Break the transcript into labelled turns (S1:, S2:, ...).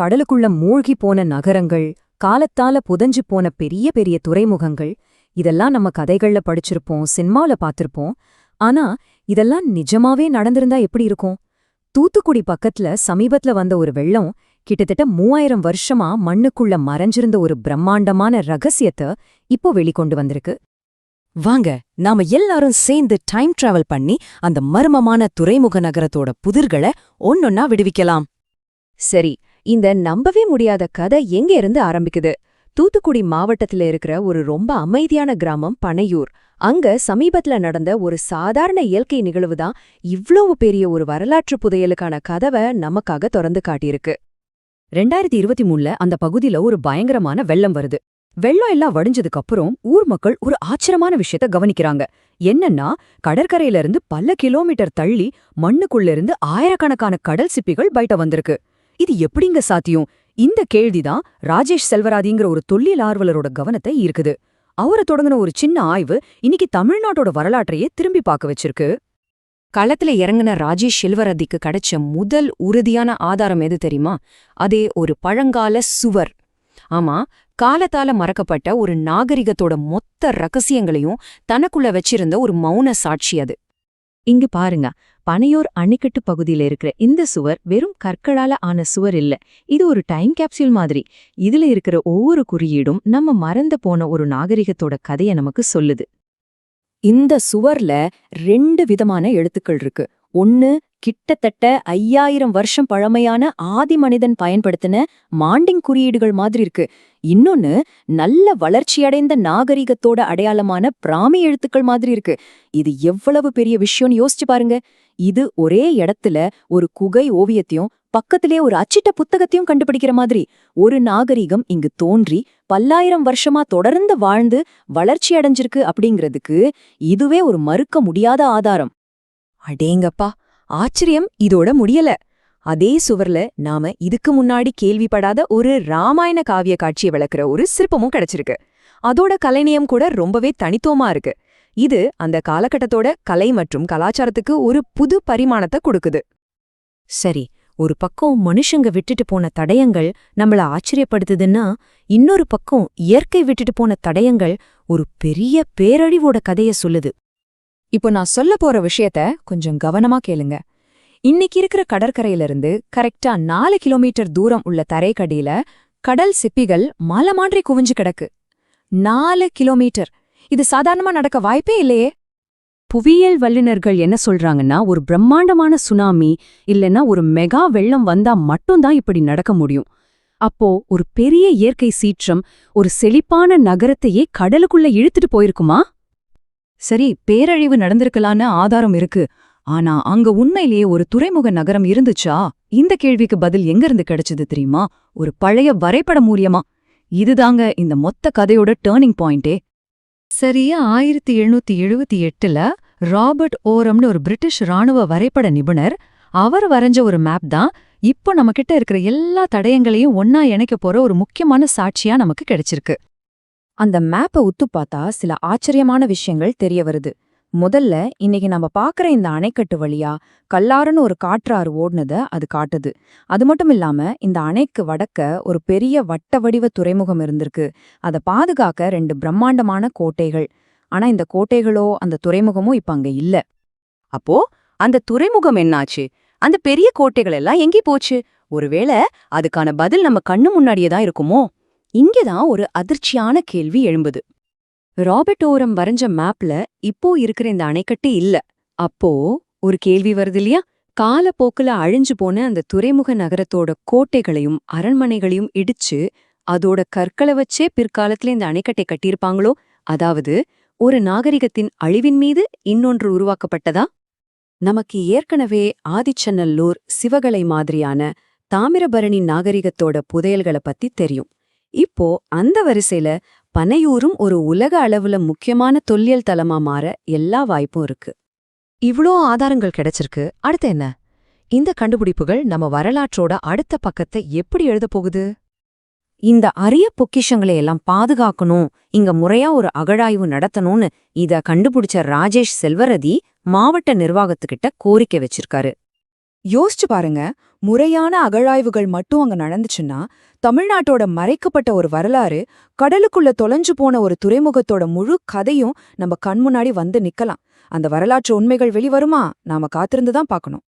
S1: கடலுக்குள்ள மூழ்கி போன நகரங்கள் காலத்தால புதஞ்சு போன பெரிய பெரிய துறைமுகங்கள் இதெல்லாம் நம்ம கதைகள்ல படிச்சிருப்போம் சினிமால பார்த்திருப்போம். ஆனா இதெல்லாம் நிஜமாவே நடந்திருந்தா எப்படி இருக்கும்? தூத்துக்குடி பக்கத்துல சமீபத்துல வந்த ஒரு வெள்ளம் கிட்டத்தட்ட மூவாயிரம் வருஷமா மண்ணுக்குள்ள மறைஞ்சிருந்த ஒரு பிரம்மாண்டமான ரகசியத்தை இப்போ வெளிக்கொண்டு வந்திருக்கு.
S2: வாங்க நாம எல்லாரும் சேர்ந்து டைம் டிராவல் பண்ணி அந்த மர்மமான துறைமுக நகரத்தோட புதிர்களை ஒன்னொன்னா விடுவிக்கலாம்.
S1: சரி இந்த நம்பவே முடியாத கதை எங்க இருந்து ஆரம்பிக்குது? தூத்துக்குடி மாவட்டத்துல இருக்கிற ஒரு ரொம்ப அமைதியான கிராமம் பனையூர். அங்க சமீபத்துல நடந்த ஒரு சாதாரண இயற்கை நிகழ்வு தான் இவ்வளவு பெரிய ஒரு வரலாற்று புதையலுக்கான கதவை நமக்காக திறந்து காட்டியிருக்கு. ரெண்டாயிரத்தி இருபத்தி மூணுல அந்த பகுதியில ஒரு பயங்கரமான வெள்ளம் வருது. வெள்ளம் எல்லாம் வடிஞ்சதுக்கு அப்புறம் ஊர் மக்கள் ஒரு ஆச்சரியமான விஷயத்த கவனிக்கிறாங்க. என்னன்னா கடற்கரையில இருந்து பல கிலோமீட்டர் தள்ளி மண்ணுக்குள்ள இருந்து ஆயிரக்கணக்கான கடல் சிப்பிகள் பயிட்ட வந்திருக்கு. இது எப்படிங்க சாத்தியம்? இந்த கேள்விதான் ராஜேஷ் செல்வராதிங்கிற ஒரு தொல்லியல் ஆர்வலரோட கவனத்தை ஈர்க்குது. அவரை தொடங்கின ஒரு சின்ன ஆய்வு இன்னைக்கு தமிழ்நாட்டோட வரலாற்றையே திரும்பி பார்க்க வச்சிருக்கு. களத்துல இறங்கின ராஜேஷ் செல்வரதிக்கு கிடைச்ச முதல் உறுதியான ஆதாரம் எது தெரியுமா? அதே ஒரு பழங்கால சுவர். ஆமா காலத்தால மறக்கப்பட்ட ஒரு நாகரிகத்தோட மொத்த ரகசியங்களையும் தனக்குள்ள வச்சிருந்த ஒரு மௌன சாட்சி அது. இங்கு பாருங்க பனையோர் அணைக்கட்டு பகுதியில இருக்கிற இந்த சுவர் வெறும் கற்களால ஆன சுவர் இல்ல. இது ஒரு டைம் கேப்சூல் மாதிரி. இதுல இருக்கிற ஒவ்வொரு குறியீடும் நம்ம மறந்து போன ஒரு நாகரிகத்தோட கதைய நமக்கு சொல்லுது. இந்த சுவர்ல ரெண்டு விதமான எழுத்துக்கள் இருக்கு. ஒன்னு கிட்டத்தட்ட ஐயாயிரம் வருஷம் பழமையான ஆதி மனிதன் பயன்படுத்தின மாண்டிங் குறியீடுகள் மாதிரி இருக்கு. இன்னொன்னு நல்ல வளர்ச்சியடைந்த நாகரிகத்தோட அடையாளமான பிராமி எழுத்துக்கள் மாதிரி இருக்கு. இது எவ்வளவு பெரிய விஷயம்னு யோசிச்சு பாருங்க. இது ஒரே இடத்துல ஒரு குகை ஓவியத்தையும் பக்கத்திலே ஒரு அச்சிட்ட புத்தகத்தையும் கண்டுபிடிக்கிற மாதிரி. ஒரு நாகரிகம் இங்கு தோன்றி பல்லாயிரம் வருஷமா தொடர்ந்து வாழ்ந்து வளர்ச்சி அடைஞ்சிருக்கு அப்படிங்கிறதுக்கு இதுவே ஒரு மறுக்க முடியாத ஆதாரம். அடேங்கப்பா! ஆச்சரியம் இதோட முடியல. அதே சுவர்ல நாம இதுக்கு முன்னாடி கேள்விப்படாத ஒரு ராமாயண காவிய காட்சியை விளக்குற ஒரு சிற்பமும் கிடைச்சிருக்கு. அதோட கலைநயம் கூட ரொம்பவே தனித்துவமா இருக்கு. இது அந்த காலகட்டத்தோட கலை மற்றும் கலாச்சாரத்துக்கு ஒரு புது பரிமாணத்தை கொடுக்குது. சரி ஒரு பக்கம் மனுஷங்க விட்டுட்டு போன தடயங்கள் நம்மள ஆச்சரியப்படுத்துதுன்னா இன்னொரு பக்கம் இயற்கை விட்டுட்டு போன தடயங்கள் ஒரு பெரிய பேரழிவோட கதைய சொல்லுது. இப்போ நான் சொல்ல போற விஷயத்த கொஞ்சம் கவனமா கேளுங்க. இன்னைக்கு இருக்கிற கடற்கரையிலிருந்து கரெக்டா நாலு கிலோமீட்டர் தூரம் உள்ள தரைக்கடியில கடல் சிப்பிகள் மலை மாதிரி குவிஞ்சு கிடக்கு. நாலு கிலோமீட்டர். இது சாதாரணமா நடக்க வாய்ப்பே இல்லையே. புவியியல் வல்லுநர்கள் என்ன சொல்றாங்கன்னா ஒரு பிரம்மாண்டமான சுனாமி இல்லைன்னா ஒரு மெகா வெள்ளம் வந்தா மட்டும்தான் இப்படி நடக்க முடியும். அப்போ ஒரு பெரிய இயற்கை சீற்றம் ஒரு செழிப்பான நகரத்தையே கடலுக்குள்ள இழுத்துட்டு போயிருக்குமா? சரி பேரழிவு நடந்திருக்கலான்னு ஆதாரம் இருக்கு. ஆனா அங்க உண்மையிலேயே ஒரு துறைமுக நகரம் இருந்துச்சா? இந்த கேள்விக்கு பதில் எங்கிருந்து கிடைச்சது தெரியுமா? ஒரு பழைய வரைபட மூலியமா. இதுதாங்க இந்த மொத்த கதையோட டேர்னிங் பாயிண்டே சரியா ஆயிரத்தி எழுநூத்தி எழுபத்தி எட்டுல ராபர்ட் ஓரம்னு ஒரு பிரிட்டிஷ் ராணுவ வரைபட நிபுணர் அவர் வரைஞ்ச ஒரு மேப் தான் இப்போ நம்மகிட்ட இருக்கிற எல்லா தடயங்களையும் ஒன்னா இணைக்க போற ஒரு முக்கியமான சாட்சியா நமக்கு கிடைச்சிருக்கு. அந்த மேப்பை உத்து பார்த்தா சில ஆச்சரியமான விஷயங்கள் தெரிய வருது. முதல்ல இன்னைக்கு நம்ம பாக்குற இந்த அணைக்கட்டு வழியா கல்லாறுன்னு ஒரு காற்றாறு ஓடுனத அது காட்டுது. அது மட்டும் இல்லாம இந்த அணைக்கு வடக்க ஒரு பெரிய வட்ட வடிவ துறைமுகம் இருந்திருக்கு. அதை பாதுகாக்க ரெண்டு பிரம்மாண்டமான கோட்டைகள். ஆனா இந்த கோட்டைகளோ அந்த துறைமுகமோ இப்ப அங்க இல்ல.
S2: அப்போ அந்த துறைமுகம் என்னாச்சு? அந்த பெரிய கோட்டைகள் எல்லாம் எங்கே போச்சு? ஒருவேளை அதுக்கான பதில் நம்ம கண்ணு முன்னாடியே தான் இருக்குமோ? இங்கேதான் ஒரு அதிர்ச்சியான கேள்வி எழும்புது.
S1: ராபர்ட் ஓரம் வரைஞ்ச மேப்ல இப்போ இருக்கிற இந்த அணைக்கட்டு இல்ல. அப்போ ஒரு கேள்வி வருது இல்லையா? காலப்போக்குல அழிஞ்சு போன அந்த துறைமுக நகரத்தோட கோட்டைகளையும் அரண்மனைகளையும் இடிச்சு அதோட கற்களை வச்சே பிற்காலத்துல இந்த அணைக்கட்டை கட்டியிருப்பாங்களோ? அதாவது ஒரு நாகரிகத்தின் அழிவின் மீது இன்னொன்று உருவாக்கப்பட்டதா? நமக்கு ஏற்கனவே ஆதிச்சநல்லூர் சிவகலை மாதிரியான தாமிரபரணி நாகரிகத்தோட புதையல்களை பத்தி தெரியும். இப்போ அந்த வரிசையில பனையூரும் ஒரு உலக அளவுல முக்கியமான தொல்லியல் தலமா மாற எல்லா வாய்ப்பும் இருக்கு. இவ்ளோ ஆதாரங்கள் கிடைச்சிருக்கு. அடுத்து என்ன? இந்த கண்டுபிடிப்புகள் நம்ம வரலாற்றோட அடுத்த பக்கத்தை எப்படி எழுதப் போகுது? இந்த அரிய பொக்கிஷங்களை எல்லாம் பாதுகாக்கணும் இங்க முறையா ஒரு அகழாய்வு நடத்தணும்னு இத கண்டுபிடிச்ச ராஜேஷ் செல்வரதி மாவட்ட நிர்வாகத்துக்கிட்ட கோரிக்கை வச்சிருக்காரு.
S3: யோசிச்சு பாருங்க முறையான அகழாய்வுகள் மட்டும் அங்க நடந்துச்சுன்னா தமிழ்நாட்டோட மறைக்கப்பட்ட ஒரு வரலாறு கடலுக்குள்ள தொலைஞ்சு போன ஒரு துறைமுகத்தோட முழு கதையும் நம்ம கண் முன்னாடி வந்து நிக்கலாம். அந்த வரலாற்று உண்மைகள் வெளிவருமா? நாம காத்திருந்து தான் பார்க்கணும்.